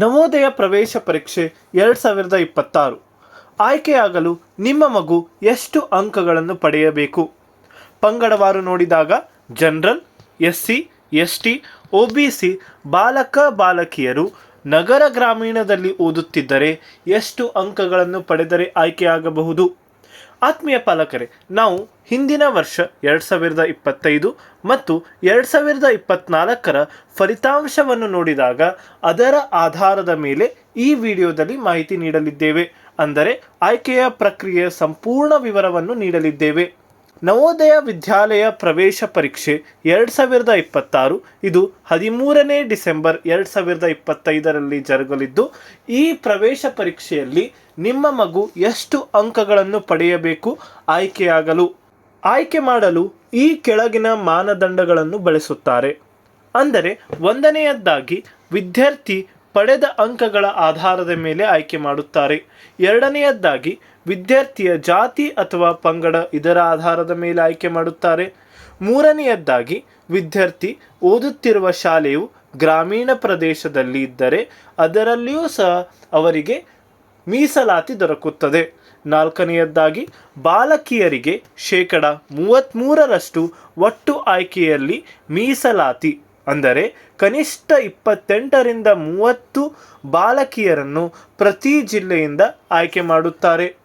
ನವೋದಯ ಪ್ರವೇಶ ಪರೀಕ್ಷೆ ಎರಡು ಸಾವಿರದ ಇಪ್ಪತ್ತಾರು. ಆಯ್ಕೆಯಾಗಲು ನಿಮ್ಮ ಮಗು ಎಷ್ಟು ಅಂಕಗಳನ್ನು ಪಡೆಯಬೇಕು? ಪಂಗಡವಾರು ನೋಡಿದಾಗ general S C S T O B C ಬಾಲಕ, ಬಾಲಕಿಯರು ನಗರ ಗ್ರಾಮೀಣದಲ್ಲಿ ಓದುತ್ತಿದ್ದರೆ ಎಷ್ಟು ಅಂಕಗಳನ್ನು ಪಡೆದರೆ ಆಯ್ಕೆಯಾಗಬಹುದು? ಆತ್ಮೀಯ ಪಾಲಕರೇ, ನಾವು ಹಿಂದಿನ ವರ್ಷ ಎರಡು ಸಾವಿರದ ಇಪ್ಪತ್ತೈದು ಮತ್ತು ಎರಡು ಸಾವಿರದ ಇಪ್ಪತ್ತ್ನಾಲ್ಕರ ಫಲಿತಾಂಶವನ್ನು ನೋಡಿದಾಗ ಅದರ ಆಧಾರದ ಮೇಲೆ ಈ ವಿಡಿಯೋದಲ್ಲಿ ಮಾಹಿತಿ ನೀಡಲಿದ್ದೇವೆ. ಅಂದರೆ ಆಯ್ಕೆಯ ಪ್ರಕ್ರಿಯೆಯ ಸಂಪೂರ್ಣ ವಿವರವನ್ನು ನೀಡಲಿದ್ದೇವೆ. ನವೋದಯ ವಿದ್ಯಾಲಯ ಪ್ರವೇಶ ಪರೀಕ್ಷೆ ಎರಡು ಸಾವಿರದ ಇಪ್ಪತ್ತಾರು. ಇದು ಹದಿಮೂರನೇ ಡಿಸೆಂಬರ್ ಎರಡು ಸಾವಿರದ ಇಪ್ಪತ್ತೈದರಲ್ಲಿ ಜರುಗಲಿದ್ದು, ಈ ಪ್ರವೇಶ ಪರೀಕ್ಷೆಯಲ್ಲಿ ನಿಮ್ಮ ಮಗು ಎಷ್ಟು ಅಂಕಗಳನ್ನು ಪಡೆಯಬೇಕು ಆಯ್ಕೆಯಾಗಲು. ಆಯ್ಕೆ ಮಾಡಲು ಈ ಕೆಳಗಿನ ಮಾನದಂಡಗಳನ್ನು ಬಳಸುತ್ತಾರೆ. ಅಂದರೆ, ಒಂದನೆಯದ್ದಾಗಿ ವಿದ್ಯಾರ್ಥಿ ಪಡೆದ ಅಂಕಗಳ ಆಧಾರದ ಮೇಲೆ ಆಯ್ಕೆ ಮಾಡುತ್ತಾರೆ. ಎರಡನೆಯದ್ದಾಗಿ ವಿದ್ಯಾರ್ಥಿಯ ಜಾತಿ ಅಥವಾ ಪಂಗಡ ಇದರ ಆಧಾರದ ಮೇಲೆ ಆಯ್ಕೆ ಮಾಡುತ್ತಾರೆ. ಮೂರನೆಯದ್ದಾಗಿ, ವಿದ್ಯಾರ್ಥಿ ಓದುತ್ತಿರುವ ಶಾಲೆಯು ಗ್ರಾಮೀಣ ಪ್ರದೇಶದಲ್ಲಿ ಇದ್ದರೆ ಅದರಲ್ಲಿಯೂ ಸಹ ಅವರಿಗೆ ಮೀಸಲಾತಿ ದೊರಕುತ್ತದೆ. ನಾಲ್ಕನೆಯದ್ದಾಗಿ, ಬಾಲಕಿಯರಿಗೆ ಶೇಕಡ ಮೂವತ್ತ್ಮೂರರಷ್ಟು ಒಟ್ಟು ಆಯ್ಕೆಯಲ್ಲಿ ಮೀಸಲಾತಿ, ಅಂದರೆ ಕನಿಷ್ಠ ಇಪ್ಪತ್ತೆಂಟರಿಂದ ಮೂವತ್ತು ಬಾಲಕಿಯರನ್ನು ಪ್ರತಿ ಜಿಲ್ಲೆಯಿಂದ ಆಯ್ಕೆ ಮಾಡುತ್ತಾರೆ.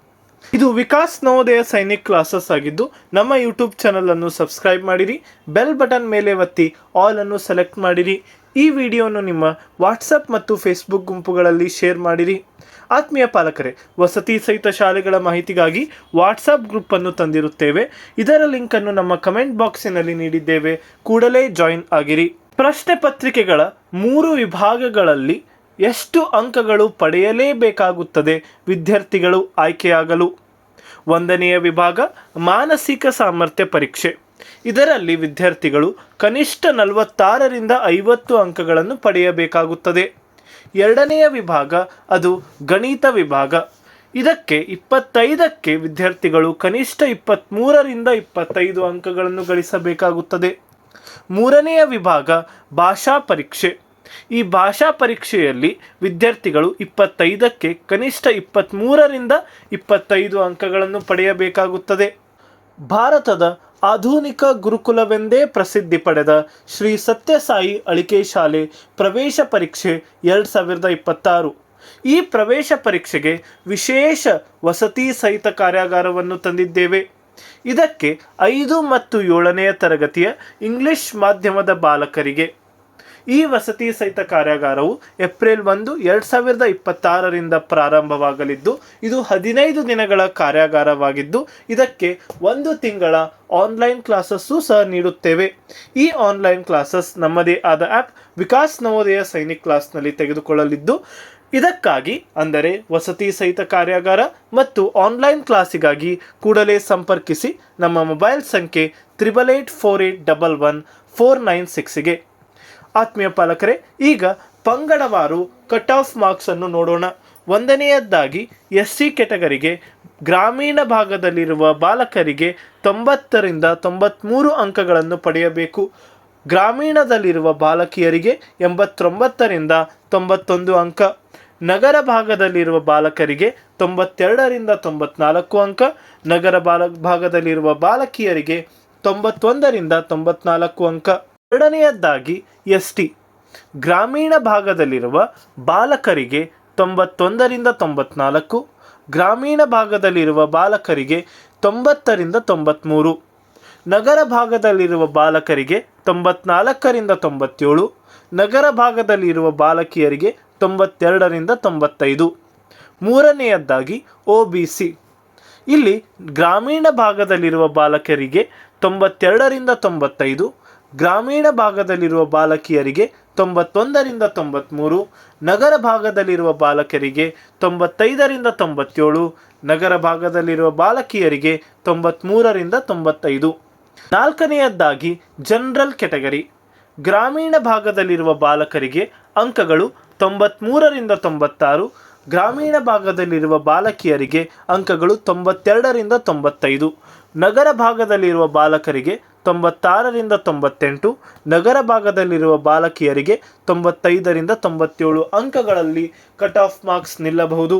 ಇದು ವಿಕಾಸ್ ನವೋದಯ ಸೈನಿಕ್ ಕ್ಲಾಸಸ್ ಆಗಿದ್ದು, ನಮ್ಮ ಯೂಟ್ಯೂಬ್ ಚಾನಲನ್ನು ಸಬ್ಸ್ಕ್ರೈಬ್ ಮಾಡಿರಿ, ಬೆಲ್ ಬಟನ್ ಮೇಲೆ ಒತ್ತಿ, ಆಲ್ ಅನ್ನು ಸೆಲೆಕ್ಟ್ ಮಾಡಿರಿ. ಈ ವಿಡಿಯೋನು ನಿಮ್ಮ ವಾಟ್ಸಪ್ ಮತ್ತು ಫೇಸ್ಬುಕ್ ಗುಂಪುಗಳಲ್ಲಿ ಶೇರ್ ಮಾಡಿರಿ. ಆತ್ಮೀಯ ಪಾಲಕರೇ, ವಸತಿ ಸಹಿತ ಶಾಲೆಗಳ ಮಾಹಿತಿಗಾಗಿ ವಾಟ್ಸಪ್ ಗ್ರೂಪನ್ನು ತಂದಿರುತ್ತೇವೆ. ಇದರ ಲಿಂಕನ್ನು ನಮ್ಮ ಕಮೆಂಟ್ ಬಾಕ್ಸಿನಲ್ಲಿ ನೀಡಿದ್ದೇವೆ. ಕೂಡಲೇ ಜಾಯಿನ್ ಆಗಿರಿ. ಪ್ರಶ್ನೆ ಪತ್ರಿಕೆಗಳ ಮೂರು ವಿಭಾಗಗಳಲ್ಲಿ ಎಷ್ಟು ಅಂಕಗಳು ಪಡೆಯಲೇಬೇಕಾಗುತ್ತದೆ? ವಿದ್ಯಾರ್ಥಿಗಳು ಆಯ್ಕೆಯಾಗಲು. ಒಂದನೆಯ ವಿಭಾಗ, ಮಾನಸಿಕ ಸಾಮರ್ಥ್ಯ ಪರೀಕ್ಷೆ. ಇದರಲ್ಲಿ ವಿದ್ಯಾರ್ಥಿಗಳು ಕನಿಷ್ಠ ನಲವತ್ತಾರರಿಂದ ಐವತ್ತು ಅಂಕಗಳನ್ನು ಪಡೆಯಬೇಕಾಗುತ್ತದೆ. ಎರಡನೆಯ ವಿಭಾಗ, ಅದು ಗಣಿತ ವಿಭಾಗ. ಇದಕ್ಕೆ ಇಪ್ಪತ್ತೈದಕ್ಕೆ ವಿದ್ಯಾರ್ಥಿಗಳು ಕನಿಷ್ಠ ಇಪ್ಪತ್ತ್ಮೂರರಿಂದ ಇಪ್ಪತ್ತೈದು ಅಂಕಗಳನ್ನು ಗಳಿಸಬೇಕಾಗುತ್ತದೆ. ಮೂರನೆಯ ವಿಭಾಗ, ಭಾಷಾ ಪರೀಕ್ಷೆ. ಈ ಭಾಷಾ ಪರೀಕ್ಷೆಯಲ್ಲಿ ವಿದ್ಯಾರ್ಥಿಗಳು ಇಪ್ಪತ್ತೈದಕ್ಕೆ ಕನಿಷ್ಠ ಇಪ್ಪತ್ತ್ಮೂರರಿಂದ ಇಪ್ಪತ್ತೈದು ಅಂಕಗಳನ್ನು ಪಡೆಯಬೇಕಾಗುತ್ತದೆ. ಭಾರತದ ಆಧುನಿಕ ಗುರುಕುಲವೆಂದೇ ಪ್ರಸಿದ್ಧಿ ಪಡೆದ ಶ್ರೀ ಸತ್ಯಸಾಯಿ ಅಳಿಕೆ ಶಾಲೆ ಪ್ರವೇಶ ಪರೀಕ್ಷೆ ಎರಡು ಸಾವಿರದ ಇಪ್ಪತ್ತಾರು. ಈ ಪ್ರವೇಶ ಪರೀಕ್ಷೆಗೆ ವಿಶೇಷ ವಸತಿ ಸಹಿತ ಕಾರ್ಯಾಗಾರವನ್ನು ತಂದಿದ್ದೇವೆ. ಇದಕ್ಕೆ ಐದು ಮತ್ತು ಏಳನೆಯ ತರಗತಿಯ ಇಂಗ್ಲಿಷ್ ಮಾಧ್ಯಮದ ಬಾಲಕರಿಗೆ ಈ ವಸತಿ ಸಹಿತ ಕಾರ್ಯಾಗಾರವು ಏಪ್ರಿಲ್ ಒಂದು, ಎರಡು ಸಾವಿರದ ಇಪ್ಪತ್ತಾರರಿಂದ ಪ್ರಾರಂಭವಾಗಲಿದ್ದು, ಇದು ಹದಿನೈದು ದಿನಗಳ ಕಾರ್ಯಾಗಾರವಾಗಿದ್ದು, ಇದಕ್ಕೆ ಒಂದು ತಿಂಗಳ ಆನ್ಲೈನ್ ಕ್ಲಾಸಸ್ಸು ಸಹ ನೀಡುತ್ತೇವೆ. ಈ ಆನ್ಲೈನ್ ಕ್ಲಾಸಸ್ ನಮ್ಮದೇ ಆದ ಆ್ಯಪ್ ವಿಕಾಸ್ ನವೋದಯ ಸೈನಿಕ್ ಕ್ಲಾಸ್ನಲ್ಲಿ ತೆಗೆದುಕೊಳ್ಳಲಿದ್ದು, ಇದಕ್ಕಾಗಿ ಅಂದರೆ ವಸತಿ ಸಹಿತ ಕಾರ್ಯಾಗಾರ ಮತ್ತು ಆನ್ಲೈನ್ ಕ್ಲಾಸಿಗಾಗಿ ಕೂಡಲೇ ಸಂಪರ್ಕಿಸಿ ನಮ್ಮ ಮೊಬೈಲ್ ಸಂಖ್ಯೆ triple eight four eight double one four nine ಸಿಕ್ಸಿಗೆ ಆತ್ಮೀಯ ಪಾಲಕರೇ, ಈಗ ಪಂಗಡವಾರು ಕಟ್ ಆಫ್ ಮಾರ್ಕ್ಸ್ ಅನ್ನು ನೋಡೋಣ. ಒಂದನೆಯದ್ದಾಗಿ ಎಸ್ ಸಿ ಕೆಟಗರಿಗೆ ಗ್ರಾಮೀಣ ಭಾಗದಲ್ಲಿರುವ ಬಾಲಕರಿಗೆ ತೊಂಬತ್ತರಿಂದ ತೊಂಬತ್ತ್ಮೂರು ಅಂಕಗಳನ್ನು ಪಡೆಯಬೇಕು. ಗ್ರಾಮೀಣದಲ್ಲಿರುವ ಬಾಲಕಿಯರಿಗೆ ಎಂಬತ್ತೊಂಬತ್ತರಿಂದ ತೊಂಬತ್ತೊಂದು ಅಂಕ. ನಗರ ಭಾಗದಲ್ಲಿರುವ ಬಾಲಕರಿಗೆ ತೊಂಬತ್ತೆರಡರಿಂದ ತೊಂಬತ್ನಾಲ್ಕು ಅಂಕ. ನಗರ ಬಾಲ ಭಾಗದಲ್ಲಿರುವ ಬಾಲಕಿಯರಿಗೆ ತೊಂಬತ್ತೊಂದರಿಂದ ತೊಂಬತ್ನಾಲ್ಕು ಅಂಕ. ಎರಡನೆಯದ್ದಾಗಿ ಎಸ್ ಟಿ ಗ್ರಾಮೀಣ ಭಾಗದಲ್ಲಿರುವ ಬಾಲಕರಿಗೆ ತೊಂಬತ್ತೊಂದರಿಂದ ತೊಂಬತ್ನಾಲ್ಕು, ಗ್ರಾಮೀಣ ಭಾಗದಲ್ಲಿರುವ ಬಾಲಕರಿಗೆ ತೊಂಬತ್ತರಿಂದ ತೊಂಬತ್ತ್ಮೂರು ನಗರ ಭಾಗದಲ್ಲಿರುವ ಬಾಲಕರಿಗೆ ತೊಂಬತ್ನಾಲ್ಕರಿಂದ ತೊಂಬತ್ತೇಳು, ನಗರ ಭಾಗದಲ್ಲಿರುವ ಬಾಲಕಿಯರಿಗೆ ತೊಂಬತ್ತೆರಡರಿಂದ ತೊಂಬತ್ತೈದು. ಮೂರನೆಯದ್ದಾಗಿ ಒ ಬಿ ಸಿ. ಇಲ್ಲಿ ಗ್ರಾಮೀಣ ಭಾಗದಲ್ಲಿರುವ ಬಾಲಕರಿಗೆ ತೊಂಬತ್ತೆರಡರಿಂದ ತೊಂಬತ್ತೈದು ಗ್ರಾಮೀಣ ಭಾಗದಲ್ಲಿರುವ ಬಾಲಕಿಯರಿಗೆ ತೊಂಬತ್ತೊಂದರಿಂದ ತೊಂಬತ್ತ್ಮೂರು ನಗರ ಭಾಗದಲ್ಲಿರುವ ಬಾಲಕರಿಗೆ ತೊಂಬತ್ತೈದರಿಂದ ತೊಂಬತ್ತೇಳು, ನಗರ ಭಾಗದಲ್ಲಿರುವ ಬಾಲಕಿಯರಿಗೆ ತೊಂಬತ್ತ್ಮೂರರಿಂದ ತೊಂಬತ್ತೈದು. ನಾಲ್ಕನೆಯದ್ದಾಗಿ ಜನರಲ್ ಕೆಟಗರಿ ಗ್ರಾಮೀಣ ಭಾಗದಲ್ಲಿರುವ ಬಾಲಕರಿಗೆ ಅಂಕಗಳು ತೊಂಬತ್ತ್ಮೂರರಿಂದ ತೊಂಬತ್ತಾರು, ಗ್ರಾಮೀಣ ಭಾಗದಲ್ಲಿರುವ ಬಾಲಕಿಯರಿಗೆ ಅಂಕಗಳು ತೊಂಬತ್ತೆರಡರಿಂದ ತೊಂಬತ್ತೈದು, ನಗರ ಭಾಗದಲ್ಲಿರುವ ಬಾಲಕರಿಗೆ ತೊಂಬತ್ತಾರರಿಂದ ತೊಂಬತ್ತೆಂಟು ನಗರ ಭಾಗದಲ್ಲಿರುವ ಬಾಲಕಿಯರಿಗೆ ತೊಂಬತ್ತೈದರಿಂದ ತೊಂಬತ್ತೇಳು ಅಂಕಗಳಲ್ಲಿ ಕಟ್ ಆಫ್ ಮಾರ್ಕ್ಸ್ ನಿಲ್ಲಬಹುದು.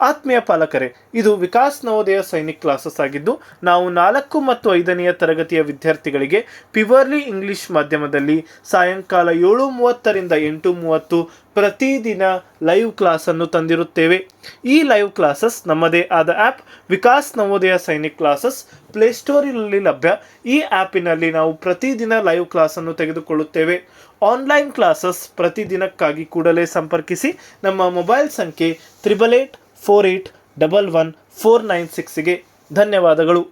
ಆತ್ಮೀಯ ಪಾಲಕರೇ, ಇದು ವಿಕಾಸ್ ನವೋದಯ ಸೈನಿಕ್ ಕ್ಲಾಸಸ್ ಆಗಿದ್ದು, ನಾವು ನಾಲ್ಕು ಮತ್ತು ಐದನೆಯ ತರಗತಿಯ ವಿದ್ಯಾರ್ಥಿಗಳಿಗೆ ಪಿವರ್ಲಿ ಇಂಗ್ಲಿಷ್ ಮಾಧ್ಯಮದಲ್ಲಿ ಸಾಯಂಕಾಲ ಏಳು ಮೂವತ್ತರಿಂದ ಎಂಟು ಮೂವತ್ತು ಪ್ರತಿದಿನ ಲೈವ್ ಕ್ಲಾಸನ್ನು ತಂದಿರುತ್ತೇವೆ. ಈ ಲೈವ್ ಕ್ಲಾಸಸ್ ನಮ್ಮದೇ ಆದ ಆ್ಯಪ್ ವಿಕಾಸ್ ನವೋದಯ ಸೈನಿಕ್ ಕ್ಲಾಸಸ್ ಪ್ಲೇಸ್ಟೋರಿನಲ್ಲಿ ಲಭ್ಯ. ಈ ಆ್ಯಪಿನಲ್ಲಿ ನಾವು ಪ್ರತಿದಿನ ಲೈವ್ ಕ್ಲಾಸನ್ನು ತೆಗೆದುಕೊಳ್ಳುತ್ತೇವೆ. ಆನ್ಲೈನ್ ಕ್ಲಾಸಸ್ ಪ್ರತಿದಿನಕ್ಕಾಗಿ ಕೂಡಲೇ ಸಂಪರ್ಕಿಸಿ. ನಮ್ಮ ಮೊಬೈಲ್ ಸಂಖ್ಯೆ triple eight four eight double one four nine ಸಿಕ್ಸ್ಗೆ ಧನ್ಯವಾದಗಳು.